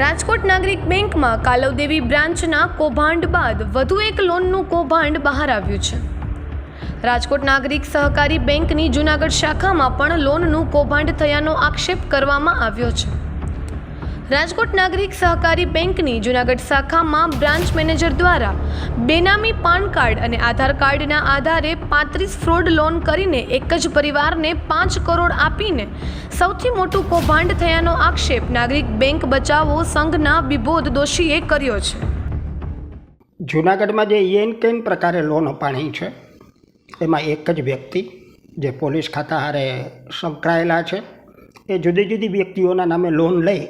રાજકોટ નાગરિક બેંકમાં કાલવદેવી બ્રાન્ચના કૌભાંડ બાદ વધુ એક લોનનું કૌભાંડ બહાર આવ્યું છે. રાજકોટ નાગરિક સહકારી બેંકની જૂનાગઢ શાખામાં પણ લોનનું કૌભાંડ થયાનો આક્ષેપ કરવામાં આવ્યો છે. રાજકોટ નાગરિક સહકારી બેંકની જૂનાગઢ શાખામાં બ્રાન્ચ મેનેજર દ્વારા બેનામી પાન કાર્ડ અને આધાર કાર્ડના આધારે પાંત્રીસ ફ્રોડ લોન કરીને એક જ પરિવારને પાંચ કરોડ આપીને સૌથી મોટું કૌભાંડ થયાનો આક્ષેપ નાગરિક બેંક બચાવો સંઘના વિબોધ દોશીએ કર્યો છે. જૂનાગઢમાં જે યેન કેન પ્રકારે લોન અપાણી છે, એમાં એક જ વ્યક્તિ, જે પોલીસ ખાતા હારે સંકળાયેલા છે, એ જુદી જુદી વ્યક્તિઓના નામે લોન લઈ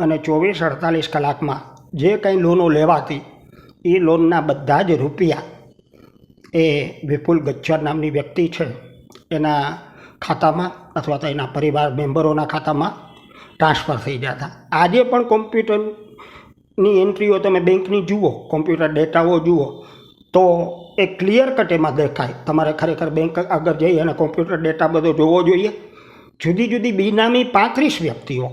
અને ચોવીસ અડતાલીસ કલાકમાં જે કંઈ લોનો લેવાતી એ લોનના બધા જ રૂપિયા એ વિપુલ ગચ્છર નામની વ્યક્તિ છે. એના ખાતામાં અથવા તો એના પરિવાર મેમ્બરોના ખાતામાં ટ્રાન્સફર થઈ જતા આજે પણ કોમ્પ્યુટરની એન્ટ્રીઓ તમે બેંકની જુઓ, કોમ્પ્યુટર ડેટાઓ જુઓ, તો એ ક્લિયર કટ એમાં દેખાય. તમારે ખરેખર બેંક આગળ જઈ અને કોમ્પ્યુટર ડેટા બધો જોવો જોઈએ. જુદી જુદી બીનામી પાંત્રીસ વ્યક્તિઓ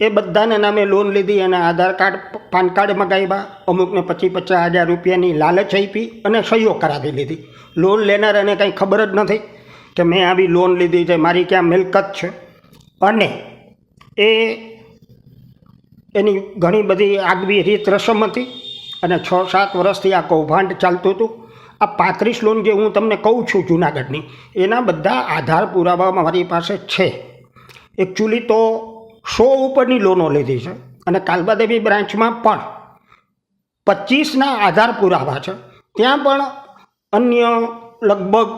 એ બધાના નામે લોન લીધી અને આધાર કાર્ડ, પાન કાર્ડ મગાવ્યા. અમુકને પચીસ પચાસ હજાર રૂપિયાની લાલચ આપી અને સહીઓ કરાવી લીધી. લોન લેનારાને કંઈ ખબર જ નથી કે મેં આવી લોન લીધી છે, મારી ક્યાં મિલકત છે. અને એ એની ઘણી બધી આગવી રીત રસમ હતી અને છ સાત વર્ષથી આ કૌભાંડ ચાલતું હતું. આ પાંત્રીસ લોન જે હું તમને કહું છું જુનાગઢની, એના બધા આધાર પુરાવા મારી પાસે છે. એકચ્યુઅલી તો સો ઉપરની લોનો લીધી છે અને કાલબાદેવી બ્રાન્ચમાં પણ પચીસના આધાર પુરાવા છે. ત્યાં પણ અન્ય લગભગ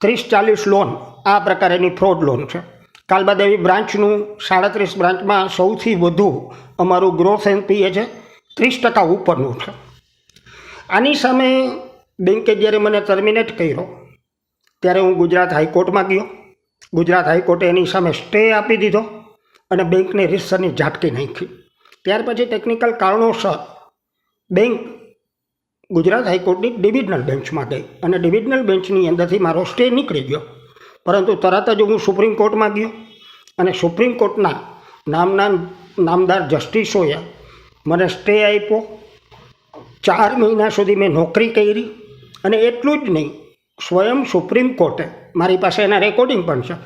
ત્રીસ ચાલીસ લોન આ પ્રકારેની ફ્રોડ લોન છે. કાલબાદેવી બ્રાન્ચનું સાડત્રીસ બ્રાન્ચમાં સૌથી વધુ અમારું ગ્રોથ એનપીએ છે. ત્રીસ ટકા ઉપરનું છે. આની સામે બેન્કે જ્યારે મને ટર્મિનેટ કર્યો, ત્યારે હું ગુજરાત હાઈકોર્ટમાં ગયો. ગુજરાત હાઈકોર્ટે એની સામે સ્ટે આપી દીધો. અને બેંકને રીતસરની ઝાટકી નાખી. ત્યાર પછી ટેકનિકલ કારણોસર બેંક ગુજરાત હાઈકોર્ટની ડિવિઝનલ બેન્ચમાં ગઈ અને ડિવિઝનલ બેન્ચની અંદરથી મારો સ્ટે નીકળી ગયો. પરંતુ તરત જ હું સુપ્રીમ કોર્ટમાં ગયો અને સુપ્રીમ કોર્ટના નામના નામદાર જસ્ટિસોએ મને સ્ટે આપ્યો. ચાર મહિના સુધી મેં નોકરી કરી અને એટલું જ નહીં, સ્વયં સુપ્રીમ કોર્ટે મારી પાસે એના રેકોર્ડિંગ પણ છે.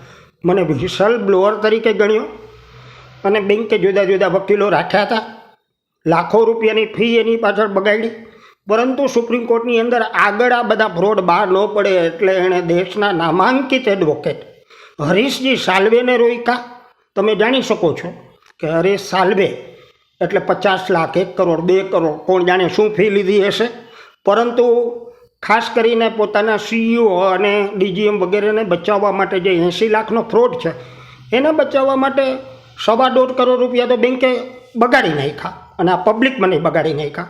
મને વિસલ બ્લોઅર તરીકે ગણ્યો. અને બેંકે જુદા જુદા વકીલો રાખ્યા હતા. લાખો રૂપિયાની ફી એની પાછળ બગાડી. પરંતુ સુપ્રીમ કોર્ટની અંદર આગળ આ બધા ફ્રોડ બહાર ન પડે એટલે એણે દેશના નામાંકિત એડવોકેટ હરીશજી સાલ્વેને રોક્યા. તમે જાણી શકો છો કે હરીશ સાલ્વે એટલે પચાસ લાખ, એક કરોડ, બે કરોડ, કોણ જાણે શું ફી લીધી હશે. પરંતુ ખાસ કરીને પોતાના સીઈઓ અને ડીજીએમ વગેરેને બચાવવા માટે જે એંસી લાખનો ફ્રોડ છે, એને બચાવવા માટે સવા દોઢ કરોડ રૂપિયા તો બેંકે બગાડી નાખ્યા અને આ પબ્લિક મને બગાડી નાખ્યા.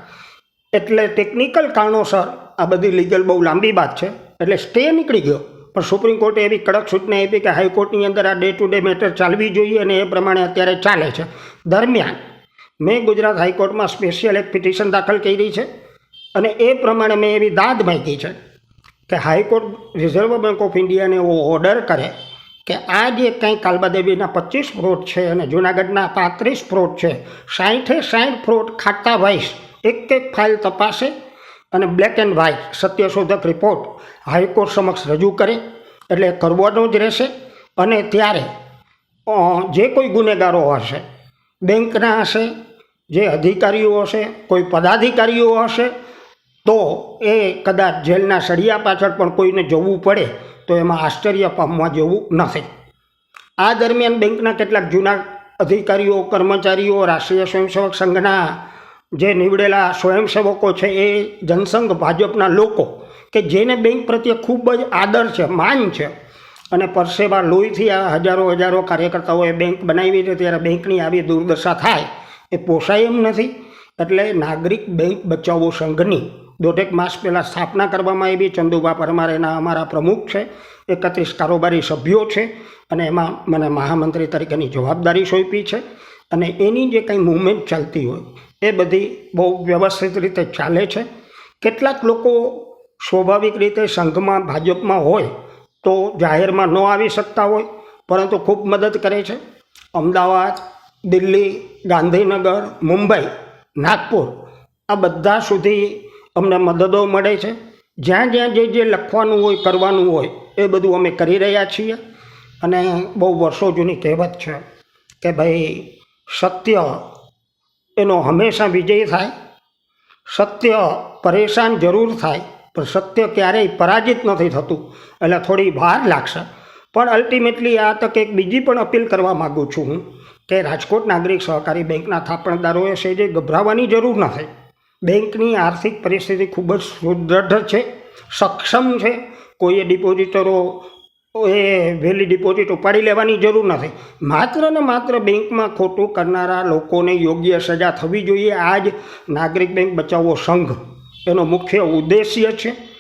એટલે ટેકનિકલ કારણોસર આ બધી લીગલ બહુ લાંબી વાત છે. એટલે સ્ટે નીકળી ગયો. પણ સુપ્રીમ કોર્ટે એવી કડક સૂચના આપી કે હાઈકોર્ટની અંદર આ ડે ટુ ડે મેટર ચાલવી જોઈએ અને એ પ્રમાણે અત્યારે ચાલે છે. દરમિયાન મેં ગુજરાત હાઈકોર્ટમાં સ્પેશિયલ એક પિટિશન દાખલ કરી છે અને એ પ્રમાણે મેં એવી દાદ માગી છે કે high court reserve bank of ઇન્ડિયાને order કરે કે આ જે કંઈ કાલબાદેવીના પચીસ ફ્રોટ છે અને જૂનાગઢના પાંત્રીસ ફ્રોટ છે સાઠે સાઠ ફ્રોટ ખાતા વાઇસ એક એક ફાઇલ તપાસે અને બ્લેક એન્ડ વ્હાઇટ સત્યશોધક રિપોર્ટ હાઈકોર્ટ સમક્ષ રજૂ કરે, એટલે કરવાનો જ રહેશે. અને ત્યારે જે કોઈ ગુનેગારો હશે, બેંકના હશે, જે અધિકારીઓ હશે, કોઈ પદાધિકારીઓ હશે, તો એ કદાચ જેલના સળિયા પાછળ પણ કોઈને જવું પડે તો એમાં આશ્ચર્ય પામવા જેવું નથી. આ દરમિયાન બેંકના કેટલાક જૂના અધિકારીઓ, કર્મચારીઓ, રાષ્ટ્રીય સ્વયંસેવક સંઘના જે નીવડેલા સ્વયંસેવકો છે એ જનસંઘ ભાજપના લોકો કે જેને બેંક પ્રત્યે ખૂબ જ આદર છે, માન છે અને પરસેવા લોહીથી આ હજારો હજારો કાર્યકર્તાઓએ બેંક બનાવી છે ત્યારે બેંકની આવી દુર્દશા થાય એ પોસાય એમ નથી. એટલે નાગરિક બેંક બચાવો સંઘની દોઢેક માસ પહેલાં સ્થાપના કરવામાં આવી. ચંદુબા પરમાર એના અમારા પ્રમુખ છે, એકત્રીસ કારોબારી સભ્યો છે અને એમાં મને મહામંત્રી તરીકેની જવાબદારી સોંપી છે અને એની જે કંઈ મૂવમેન્ટ ચાલતી હોય એ બધી બહુ વ્યવસ્થિત રીતે ચાલે છે. કેટલાક લોકો સ્વાભાવિક રીતે સંઘમાં, ભાજપમાં હોય તો જાહેરમાં ન આવી શકતા હોય, પરંતુ ખૂબ મદદ કરે છે. અમદાવાદ, દિલ્હી, ગાંધીનગર, મુંબઈ, નાગપુર આ બધા સુધી અમને મદદો મળે છે. જ્યાં જ્યાં જે જે લખવાનું હોય, કરવાનું હોય, એ બધું અમે કરી રહ્યા છીએ. અને બહુ વર્ષો જૂની કહેવત છે કે ભાઈ, સત્ય એનો હંમેશા વિજય થાય, સત્ય પરેશાન જરૂર થાય, પણ સત્ય ક્યારેય પરાજિત નથી થતું, એટલે થોડી વાર લાગશે. પણ અલ્ટિમેટલી આ તક એક બીજી પણ અપીલ કરવા માગું છું હું, કે રાજકોટ નાગરિક સહકારી બેંકના થાપણદારોએ સેજે ગભરાવાની જરૂર નથી બેંકની આર્થિક પરિસ્થિતિ ખૂબ જ સુદૃઢ છે, સક્ષમ છે. કોઈએ ડિપોઝિટરો, એ વહેલી ડિપોઝિટ ઉપાડી લેવાની જરૂર નથી. માત્ર ને માત્ર બેંકમાં ખોટું કરનારા લોકોને યોગ્ય સજા થવી જોઈએ. આ જ નાગરિક બેંક બચાવો સંઘ એનો મુખ્ય ઉદ્દેશ્ય છે.